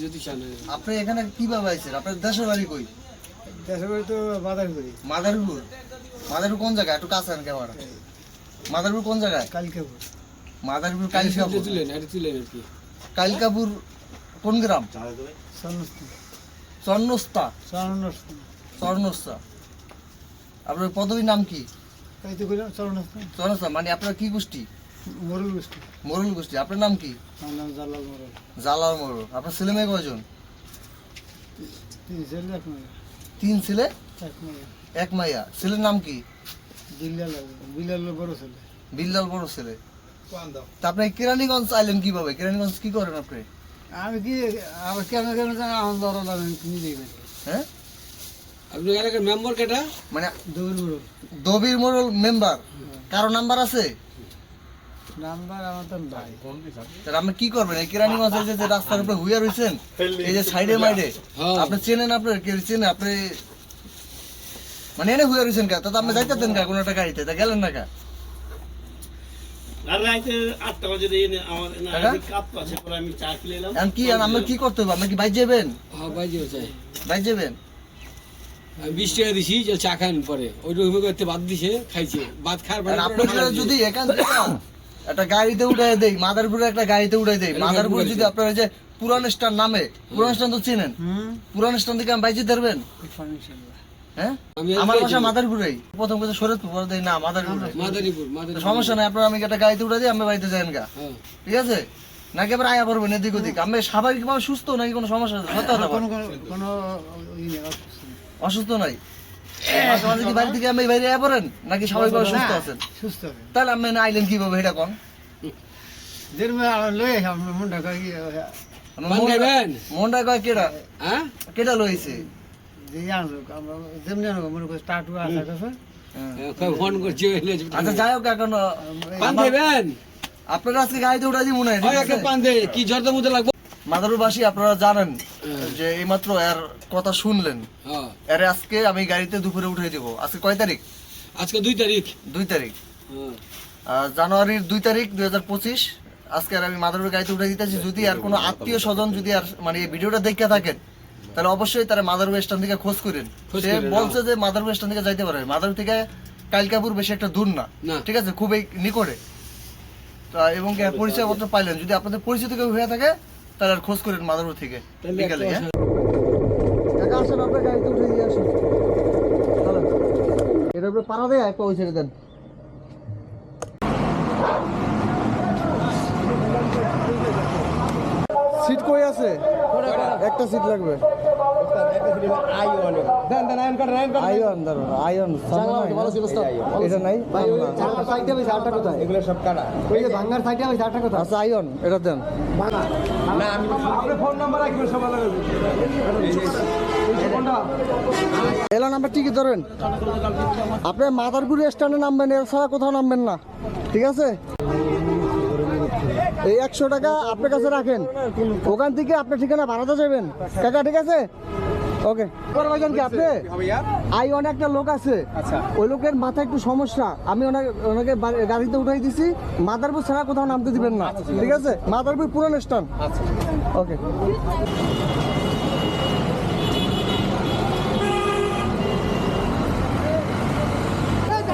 যদি আপনি এখানে কীভাবে আইছেন আপনার দেশের বাড়ি কই? দেশে বাড়ি তো বাজার করি মাদারীপুর? মাদারীপুর কোন জায়গায়? একটু কাছে আন ক্যামেরা মাদারীপুর কোন জায়গায়? কালকে মাদারীপুর কালিকাপুর। তুলেন? এটা তুলেন আর কি। কালিকাপুর কোন গ্রাম? চন্নস্তা চরণস্থ আপনার পদবীর নাম কি? মানে আপনার কি গোষ্ঠী? মরুল গোষ্ঠী। মোরল গোষ্ঠী আপনার নাম কি? আমার নাম জালাল মরুল। জালাল মোরল। আপনার ছেলে মেয়ে কয়জন? তিন ছেলে এক মেয়ে তিন ছেলে এক মেয়ে এক মাইয়া। ছেলের নাম কি? বিল্লাল বিল্লাল বড় ছেলে। বিল্লাল বড় ছেলে। তা আপনি কেরানীগঞ্জ আইলেন কীভাবে? কেরানীগঞ্জ কি করেন আপনি? আমি কি আমার কেন কেন করি। হ্যাঁ? আপনি এলাকার মেম্বার কেটা? মানে দৌড় মরুল। দবির মোড়ল মেম্বার। কারও নাম্বার আছে? নাম্বার আমার নাই। তাহলে আপনি কি করবেন? এই কেরানীগঞ্জ এই যে যে রাস্তার উপরে হুইয়া রয়েছেন এই যে সাইডে মাইডে। আপনি চেনেন আপনার কে চেনেন আপনি মানে এনে হুইয়া রয়েছেন কা? তো আপনি যাইতেন কা কোনো একটা গাড়িতে? তা গেলেন না কা? আর রাইতে আটটা বাজে দিয়ে এনে আমার না কাকা? আজকে কাপ আছে পরে আমি চা খেলে এলাম। এখন কি আর আমরা কি করতে হবে? আপনি কি যাবেন? হ্যাঁ যাবেন? বিশ টাকা দিছি চা খান পরে। ওই রকম করতে বাদ দিছে খাইছে। বাদ খার আর আপনারা যদি এখান থেকে একটা গাড়িতে উঠাই দেই মাদারপুরে একটা গাড়িতে উঠাই দেই। মাদারপুরে যদি আপনারা যে পুরান স্টার নামে পুরান স্টার তো চিনেন। হুম। পুরান স্টার থেকে আমি বাইজে ধরবেন? হ্যাঁ? আমার বাসা মাদারপুরেই। প্রথম কথা শরৎপুর পরে দেই না মাদারপুরে। মাদারীপুর তো মাদারীপুর। সমস্যা নাই আপনারা আমি একটা গাড়িতে উঠে দিই আমি বাড়িতে যাই গা। হ্যাঁ। ঠিক আছে? নাকি আবার আয়া পড়বেন এদিক ওদিক? আমি স্বাভাবিকভাবে সুস্থ নাকি কোনো সমস্যা আছে? সত্য কথা বল। কোনো কোনো কোনো ই নেই, অসুস্থ নেই। অসুস্থ মাঝে কি বাড়ি থেকে আমি বাইরে পড়েন? নাকি স্বাভাবিকভাবে সুস্থ না, আছেন? সুস্থ হবে তাহলে আমি না আইলেন কীভাবে? এটা কোন। মনটা কয় কেডা? হ্যাঁ? কেডা লইছে যে আনলো আমরা যেমনি আনব মনে করছি টাটু আছে কাছে ফোন আচ্ছা যাই হোক এখন আপনারা আজকে গাড়িতে উঠে দিব মনে হয় হয় পান কি জর্দা মতো লাগবে? মাদারুবাসী আপনারা জানেন হ্যাঁ। যে এইমাত্র এর কথা শুনলেন হ্যাঁ। এর আজকে আমি গাড়িতে দুপুরে উঠে দিব। আজকে কয় তারিখ? আজকে দুই তারিখ। দুই তারিখ। হ্যাঁ। জানুয়ারির দুই তারিখ দুই হাজার পঁচিশ। আজকে আর আমি মাদারুর গাড়িতে উঠে দিতেছি। যদি আর কোনো আত্মীয় স্বজন যদি আর মানে এই ভিডিওটা দেখে থাকেন তাহলে অবশ্যই তারা মাদারু স্ট্যান্ড থেকে খোঁজ করেন। সে বলছে যে মাদারু স্ট্যান্ড থেকে যাইতে পারে। মাদারু থেকে কালকাপুর বেশি একটা দূর না। ঠিক আছে? খুবই নিকটে। তা এবং কি পরিচয়পত্র পাইলেন। যদি আপনাদের পরিচিত কেউ হয়ে থাকে তাহলে আর খোঁজ করেন মাদারু থেকে বিকালে হ্যাঁ? কাকা আসেন আপনার গাড়িতে উঠে দিয়ে আসুন। এটার উপরে পাড়া দেয় একটা ওই ছেড়ে দেন। সিট কই আছে? একটা সিট লাগবে। এটা নাই? এগুলো সব কাটা ওই যে ভাঙ্গার সাইডে ওই সাইডটা কথা। আচ্ছা আইয়ন এটা দেন। এলা নাম্বার ঠিকই ধরেন। আপনি মাদারপুর স্ট্যান্ডে নামবেন এছাড়া কোথাও নামবেন না। ঠিক আছে? এই একশো টাকা আপনার কাছে রাখেন। ওখান থেকে আপনার ঠিকানা ভাড়াতে যাবেন। কাকা ঠিক আছে? ওকে। ভাইজান কি আপনি? আই অনেক একটা লোক আছে। ওই লোকের মাথায় একটু সমস্যা। আমি ওনাকে ওনাকে গাড়িতে উঠাই দিছি। মাদারপুর ছাড়া কোথাও নামতে দিবেন না। ঠিক আছে। মাদারপুর পুরান স্ট্যান্ড ওকে।